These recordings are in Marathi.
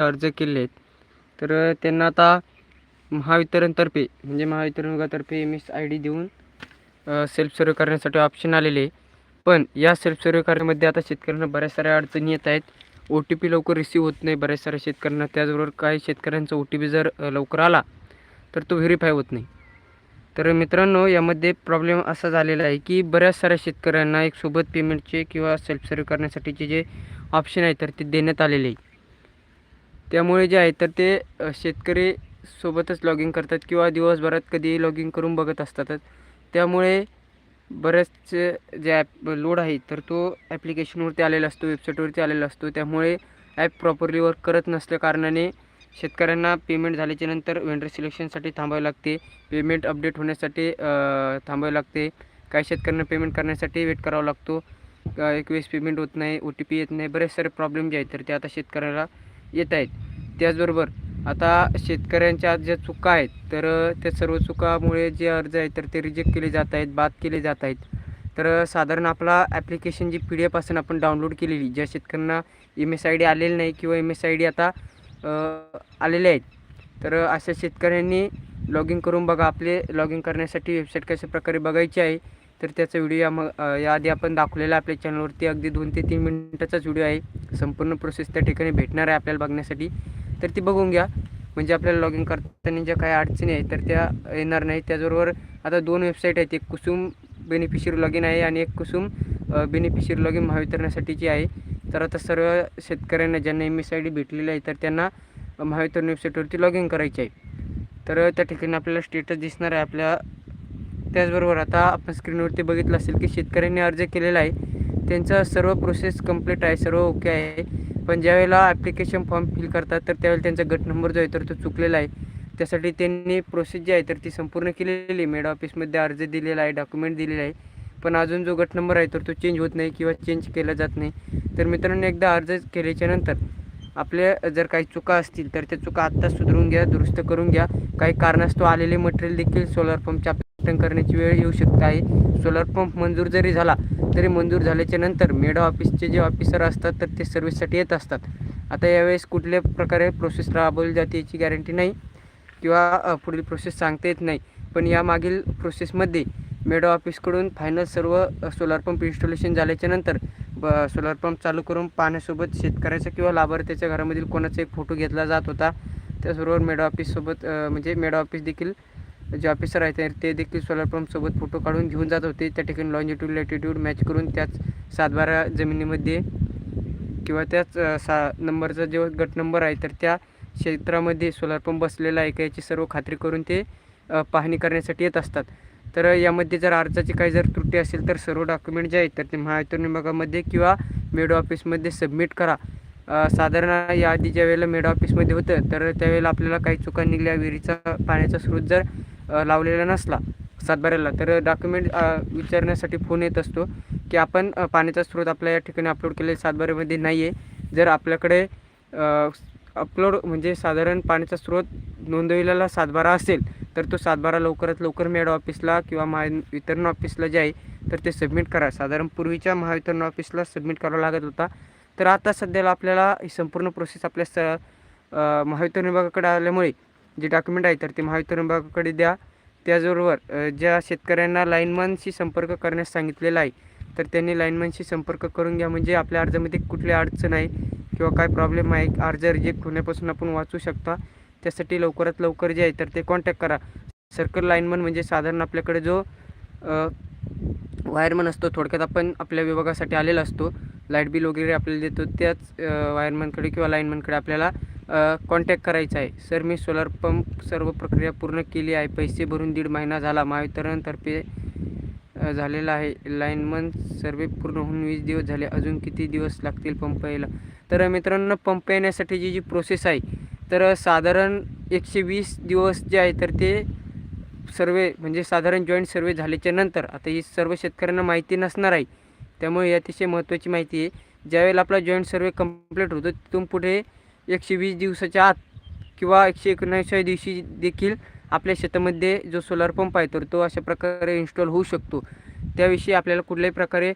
अर्ज केले आहेत तर त्यांना आता महावितरणतर्फे म्हणजे महावितरण विभागातर्फे एम एस आय डी देऊन सेल्फ सर्वे करण्यासाठी ऑप्शन आलेले. आहे पण या सेल्फ सर्वे करण्यामध्ये आता शेतकऱ्यांना बऱ्याच साऱ्या अडचणी येत आहेत. ओ टी पी लवकर रिसीव्ह होत नाही बऱ्याच साऱ्या शेतकऱ्यांना. त्याचबरोबर काही शेतकऱ्यांचा ओ टी पी जर लवकर आला तर तो व्हेरीफाय होत नाही. तर मित्रांनो यामध्ये प्रॉब्लेम असा झालेला आहे की बऱ्याच साऱ्या शेतकऱ्यांना एक सोबत पेमेंटचे किंवा सेल्फ सर्वे करण्यासाठीचे जे ऑप्शन आहे तर ते देण्यात आलेले आहे त्यामुळे जे आहे तर ते शेतकरी सोबतच लॉगिंग करतात किंवा दिवसभरात कधीही लॉगिंग करून बघत असतातच. त्यामुळे बरेचसे जे ॲप लोड आहे तर तो ॲप्लिकेशनवरती आलेला असतो वेबसाईटवरती आलेला असतो. त्यामुळे ॲप प्रॉपरली वर्क करत नसल्या कारणाने शेतकऱ्यांना पेमेंट झाल्याच्यानंतर वेंडर सिलेक्शनसाठी थांबावे लागते. पेमेंट अपडेट होण्यासाठी थांबावे लागते. काही शेतकऱ्यांना पेमेंट करण्यासाठी वेट करावा लागतो. एक वेळेस पेमेंट होत नाही ओ टी पी येत नाही. बरेच सारे प्रॉब्लेम जे आहेत तर ते आता शेतकऱ्याला येत आहेत. त्याचबरोबर आता शेतकऱ्यांच्या ज्या चुका आहेत तर त्या सर्व चुकामुळे जे अर्ज आहेत तर ते रिजेक्ट केले जात आहेत बाद केले जात आहेत. तर साधारण आपला ॲप्लिकेशन जी पी डी एफ आपण डाउनलोड केलेली ज्या शेतकऱ्यांना एम एस आय डी आलेली नाही किंवा एम एस आय डी आता आलेले आहेत तर अशा शेतकऱ्यांनी लॉग इन करून बघा. आपले लॉग इन करण्यासाठी वेबसाईट कशा प्रकारे बघायची आहे तर त्याचा व्हिडिओ या मग याआधी आपण दाखवलेला आपल्या चॅनलवरती अगदी दोन ते तीन मिनटाचाच व्हिडिओ आहे. संपूर्ण प्रोसेस त्या ठिकाणी भेटणार आहे आपल्याला बघण्यासाठी. तर ती बघून घ्या. म्हणजे आपल्याला लॉग इन करताना ज्या काही अडचणी आहेत तर त्या येणार नाही त्याचबरोबर आता दोन वेबसाईट आहेत. एक कुसुम बेनिफिशियरी लॉग इन आहे आणि एक कुसुम बेनिफिशियरी लॉग इन महावितरणासाठीची आहे. तर आता सर्व शेतकऱ्यांना ज्यांना एम एस आय डी भेटलेली आहे तर त्यांना महावितरण वेबसाईटवरती लॉग इन करायची आहे. तर त्या ठिकाणी आपल्याला स्टेटस दिसणार आहे. आपल्या त्याचबरोबर आता आपण स्क्रीनवरती बघितलं असेल की शेतकऱ्यांनी अर्ज केलेला आहे. त्यांचा सर्व प्रोसेस कंप्लीट आहे सर्व ओके आहे. पण ज्यावेळेला ॲप्लिकेशन फॉर्म फिल करतात तर त्यावेळेला त्यांचा गट नंबर जो आहे तर तो चुकलेला आहे. त्यासाठी त्यांनी प्रोसेस जी आहे तर ती संपूर्ण केलेली आहे. मेड ऑफिसमध्ये अर्ज दिलेला आहे डॉक्युमेंट दिलेला आहे. पण अजून जो गट नंबर आहे तर तो चेंज होत नाही किंवा चेंज केला जात नाही. तर मित्रांनो एकदा अर्ज केल्याच्यानंतर आपल्या जर काही चुका असतील तर त्या चुका आत्ता सुधारून घ्या दुरुस्त करून घ्या. काही कारणास्तव आलेले मटेरियल देखील सोलर पंपच्या करण्याची वेळ येऊ शकते आहे. सोलर पंप मंजूर जरी झाला तरी मंजूर झाल्याच्यानंतर मेडा ऑफिसचे जे ऑफिसर असतात तर ते सर्व्हिससाठी येत असतात. आता यावेळेस कुठल्या प्रकारे प्रोसेस राबवली जाते याची गॅरंटी नाही किंवा पुढील प्रोसेस सांगता येत नाही. पण यामागील प्रोसेसमध्ये मेडो ऑफिसकडून फायनल सर्व सोलार पंप इन्स्टॉलेशन झाल्याच्यानंतर ब सोलार पंप चालू करून पाण्यासोबत शेतकऱ्याचा किंवा लाभार्थ्याच्या घरामधील कोणाचा एक फोटो घेतला जात होता. त्याचबरोबर मेडो ऑफिससोबत म्हणजे मेडो ऑफिस देखील जे ऑफिसर आहेत ते देखील सोलर पंपसोबत फोटो काढून घेऊन जात होते. त्या ठिकाणी लॉन्जिट्यूड लॅटिट्यूड मॅच करून त्याच सातबारा जमिनीमध्ये किंवा त्याच सा नंबरचा जो गट नंबर आहे तर त्या क्षेत्रामध्ये सोलर पंप बसलेला आहे का याची सर्व खात्री करून ते पाहणी करण्यासाठी येत असतात. तर यामध्ये जर अर्जाची काही जर त्रुटी असेल तर सर्व डॉक्युमेंट जे आहेत तर ते महावितरण विभागामध्ये किंवा मेडो ऑफिसमध्ये सबमिट करा. साधारण साधारण याआधी ज्या वेळेला मेडो ऑफिसमध्ये होतं तर त्यावेळेला आपल्याला काही चुका निघल्या विहिरीचा पाण्याचा स्रोत जर लावलेला नसला सातबाऱ्याला तर डॉक्युमेंट विचारण्यासाठी फोन येत असतो की आपण पाण्याचा स्रोत आपल्या या ठिकाणी अपलोड केले सातबाऱ्यामध्ये नाही आहे जर आपल्याकडे अपलोड म्हणजे साधारण पाण्याचा स्रोत नोंदविलेला सातबारा असेल तर तो सातबारा लवकरात लवकर मेड ऑफिसला किंवा महा वितरण ऑफिसला जे आहे तर ते सबमिट करा. साधारण पूर्वीच्या महावितरण ऑफिसला सबमिट करावा लागत होता. तर आता सध्याला आपल्याला ही संपूर्ण प्रोसेस आपल्या स महावितरण विभागाकडे आल्यामुळे जे डॉक्युमेंट आहे तर ते महावितरण विभागाकडे द्या. त्याचबरोबर ज्या शेतकऱ्यांना लाईनमनशी संपर्क करण्यास सांगितलेला आहे तर त्यांनी लाईनमनशी संपर्क करून घ्या. म्हणजे आपल्या अर्जामध्ये कुठली अडचण आहे किंवा काय प्रॉब्लेम आहे अर्ज रिजेक्ट होण्यापासून आपण वाचू शकता. त्यासाठी लवकरात लवकर जे आहे तर ते कॉन्टॅक्ट करा. सर्कल लाईनमन म्हणजे साधारण आपल्याकडे जो वायरमन असतो थोडक्यात आपण आपल्या विभागासाठी आलेला असतो. लाइट बिल वगैरे आपल्याला देतो. त्याच वायरमनकडे किंवा लाईनमनकडे आपल्याला कॉन्टॅक्ट करायचा आहे. सर मी सोलार पंप सर्व प्रक्रिया पूर्ण केली आहे. पैसे भरून दीड महिना झाला. महावितरणतर्फे झालेला आहे. लाईनमन सर्वे पूर्ण होऊन वीस दिवस झाले. अजून किती दिवस लागतील पंप यायला? तर मित्रांनो पंप येण्यासाठी जी प्रोसेस आहे तर साधारण एकशे वीस दिवस जे आहे तर ते सर्वे म्हणजे साधारण जॉईंट सर्वे झाल्याच्यानंतर आता ही सर्व शेतकऱ्यांना माहिती नसणार आहे त्यामुळे ही अतिशय महत्त्वाची माहिती आहे. ज्यावेळेला आपला जॉईंट सर्वे कंप्लीट होतो तिथून पुढे एकशे वीस दिवसाच्या आत किंवा एकशे एकोणऐंशी दिवशी देखील आपल्या शेतामध्ये जो सोलार पंप आहे तर तो अशा प्रकारे इन्स्टॉल होऊ शकतो. त्याविषयी आपल्याला कुठल्याही प्रकारे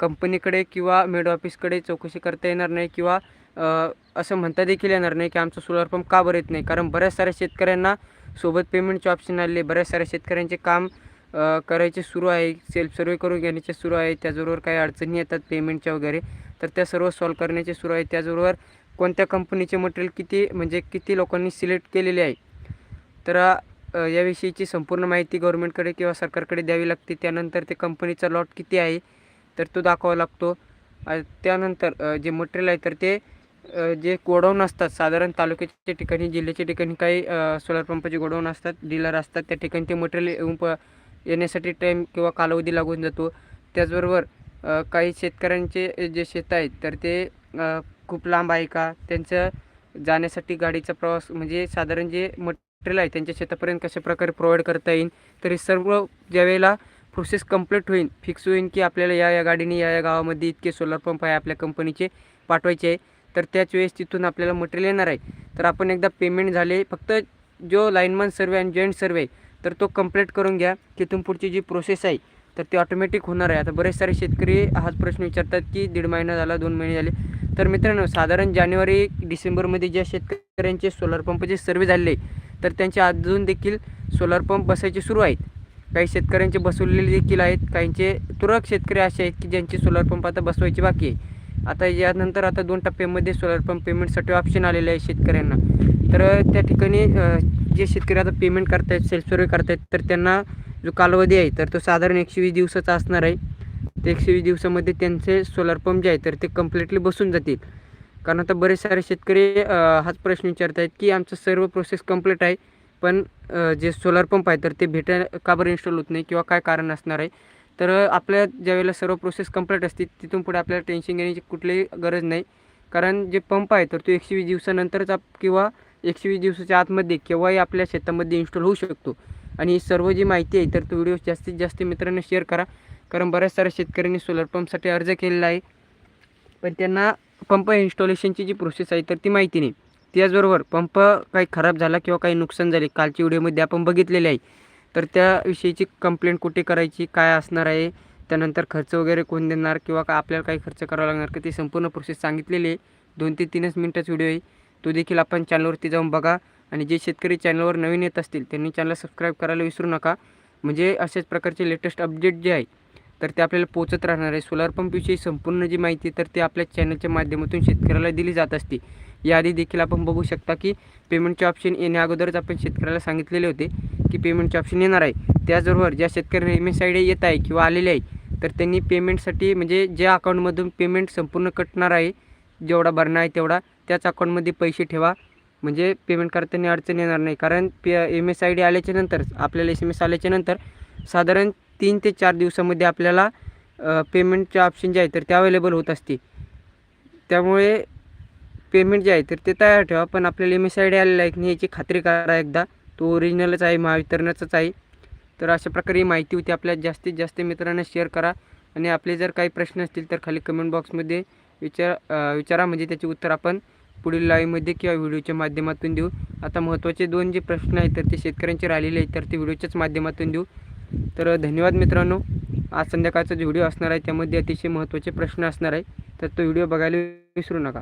कंपनीकडे किंवा मेड ऑफिसकडे चौकशी करता येणार नाही किंवा असं म्हणता देखील येणार नाही की आमचा सोलार पंप का बरं येत नाही. कारण बऱ्याच साऱ्या शेतकऱ्यांना सोबत पेमेंटचे ऑप्शन आले बऱ्याच साऱ्या शेतकऱ्यांचे काम करायचे सुरू आहे सेल्फ सर्वे करून घेण्याचे सुरू आहे त्याचबरोबर काही अडचणी येतात पेमेंटच्या वगैरे तर त्या सर्व सॉल्व करण्याचे सुरू आहे. त्याचबरोबर कोणत्या कंपनीचे मटेरियल किती म्हणजे किती लोकांनी सिलेक्ट केलेले आहे तर याविषयीची संपूर्ण माहिती गव्हर्मेंटकडे किंवा सरकारकडे द्यावी लागते. त्यानंतर ते कंपनीचा लॉट किती आहे तर तो दाखवावा लागतो. त्यानंतर जे मटेरियल आहे तर ते जे गोडाऊन असतात साधारण तालुक्याच्या ठिकाणी जिल्ह्याच्या ठिकाणी काही सोलार पंपाचे गोडाऊन असतात डीलर असतात त्या ठिकाणी ते मटेरियल येऊन प येण्यासाठी टाईम किंवा कालावधी लागून जातो. त्याचबरोबर काही शेतकऱ्यांचे जे शेत आहेत तर ते खूप लांब आहे का? त्यांचं जाण्यासाठी गाडीचा प्रवास म्हणजे साधारण जे मटेरियल आहे त्यांच्या शेतापर्यंत कशा प्रकारे प्रोव्हाइड करता येईल तर हे सर्व ज्यावेळेला प्रोसेस कंप्लीट होईल फिक्स होईल की आपल्याला या या गाडीने या या गावामध्ये इतके सोलार पंप आहे आपल्या कंपनीचे पाठवायचे आहे तर त्याच वेळेस तिथून आपल्याला मटेरियल येणार आहे. तर आपण एकदा पेमेंट झाले फक्त जो लाईनमन सर्वे आणि जॉईंट सर्वे तर तो कंप्लीट करून घ्या तिथून पुढची जी प्रोसेस आहे तर ते ऑटोमॅटिक होणार आहे. आता बरेच सारे शेतकरी हाच प्रश्न विचारतात की दीड महिना झाला दोन महिने झाले. तर मित्रांनो साधारण जानेवारी डिसेंबरमध्ये ज्या शेतकऱ्यांचे सोलार पंपचे सर्वे झाले तर त्यांचे अजून देखील सोलार पंप बसायचे सुरू आहेत. काही शेतकऱ्यांचे बसवलेले देखील आहेत काहींचे तुरळक शेतकरी असे आहेत की ज्यांचे सोलार पंप आता बसवायचे बाकी आहे. आता यानंतर आता दोन टप्प्यामध्ये सोलार पंप पेमेंटसाठी ऑप्शन आलेले आहे शेतकऱ्यांना. तर त्या ठिकाणी जे शेतकरी आता पेमेंट करतायत सेल्फ सर्वे करतायत तर त्यांना जो कालावधी आहे तर तो साधारण एकशे वीस दिवसाचा असणार आहे. ते एकशे वीस दिवसामध्ये त्यांचे सोलार पंप जे आहे तर ते कम्प्लिटली बसून जातील. कारण आता बरेच सारे शेतकरी हाच प्रश्न विचारत आहेत की आमचं सर्व प्रोसेस कंप्लीट आहे पण जे सोलार पंप आहे तर ते भेटाय का बरं इन्स्टॉल होत नाही किंवा काय कारण असणार आहे? तर आपल्या आपल्या ज्यावेळेला सर्व प्रोसेस कंप्लीट असते तिथून पुढे आपल्याला टेन्शन घेण्याची कुठलीही गरज नाही. कारण जे पंप आहे तर तो एकशे वीस दिवसानंतरच आप किंवा एकशे वीस दिवसाच्या आतमध्ये केव्हाही आपल्या शेतामध्ये इन्स्टॉल होऊ शकतो. आणि ही सर्व जी माहिती आहे तर तो व्हिडिओ जास्तीत जास्त मित्रांना शेअर करा. कारण बऱ्याच साऱ्या शेतकऱ्यांनी सोलर पंपसाठी अर्ज केलेला आहे. पण त्यांना पंप इन्स्टॉलेशनची जी प्रोसेस आहे तर ती माहिती नाही. त्याचबरोबर पंप काही खराब झाला किंवा काही नुकसान झाले कालच्या व्हिडिओमध्ये आपण बघितलेले आहे. तर त्याविषयीची कंप्लेंट कुठे करायची काय असणार आहे त्यानंतर खर्च वगैरे कोण देणार किंवा का आपल्याला काही खर्च करावा लागणार का ती संपूर्ण प्रोसेस सांगितलेली आहे. दोन ते तीनच मिनटाचा व्हिडिओ आहे. तो देखील आपण चॅनलवरती जाऊन बघा. आणि जे शेतकरी चॅनलवर नवीन येत असतील त्यांनी चॅनल सबस्क्राईब करायला विसरू नका. म्हणजे अशाच प्रकारचे लेटेस्ट अपडेट जे आहे तर ते आपल्याला पोचत राहणार आहे. सोलार पंपविषयी संपूर्ण जी माहिती तर ते आपल्या चॅनलच्या माध्यमातून शेतकऱ्याला दिली जात असते. याआधी देखील आपण बघू शकता की पेमेंटचे ऑप्शन येण्या अगोदरच आपण शेतकऱ्याला सांगितलेले होते की पेमेंटचे ऑप्शन येणार आहे. त्याचबरोबर ज्या शेतकऱ्यांना एम एस आय डी येत आहे किंवा आलेले आहे तर त्यांनी पेमेंटसाठी म्हणजे ज्या अकाउंटमधून पेमेंट संपूर्ण कटणार आहे जेवढा भरणा आहे तेवढा त्याच अकाउंटमध्ये पैसे ठेवा. म्हणजे पेमेंट करताना अडचण येणार नाही. कारण पे एम एस आय डी आल्याच्यानंतर आपल्याला एस एम एस आल्याच्यानंतर साधारण तीन ते चार दिवसामध्ये आपल्याला पेमेंटचे ऑप्शन जे आहे तर ते अवेलेबल होत असते त्यामुळे पेमेंट जे आहे तर ते तयार ठेवा. पण आपल्याला एम एस आय डी आलेला आहे की नाही याची खात्री करा एकदा. तो ओरिजिनलच आहे महावितरणाचाच आहे. तर अशा प्रकारे ही माहिती होती. आपल्या जास्तीत जास्त मित्रांना शेअर करा. आणि आपले जर काही प्रश्न असतील तर खाली कमेंट बॉक्समध्ये विचार विचारा. म्हणजे त्याचे उत्तर आपण पुढील लाईव्हमध्ये किंवा व्हिडिओच्या माध्यमातून देऊ. आता महत्त्वाचे दोन जे प्रश्न आहेत तर ते शेतकऱ्यांचे राहिलेले आहेत तर ते व्हिडिओच्याच माध्यमातून देऊ. तर धन्यवाद मित्रांनो. आज संध्याकाळचा जो व्हिडिओ असणार आहे त्यामध्ये अतिशय महत्त्वाचे प्रश्न असणार आहे. तर तो व्हिडिओ बघायला विसरू नका.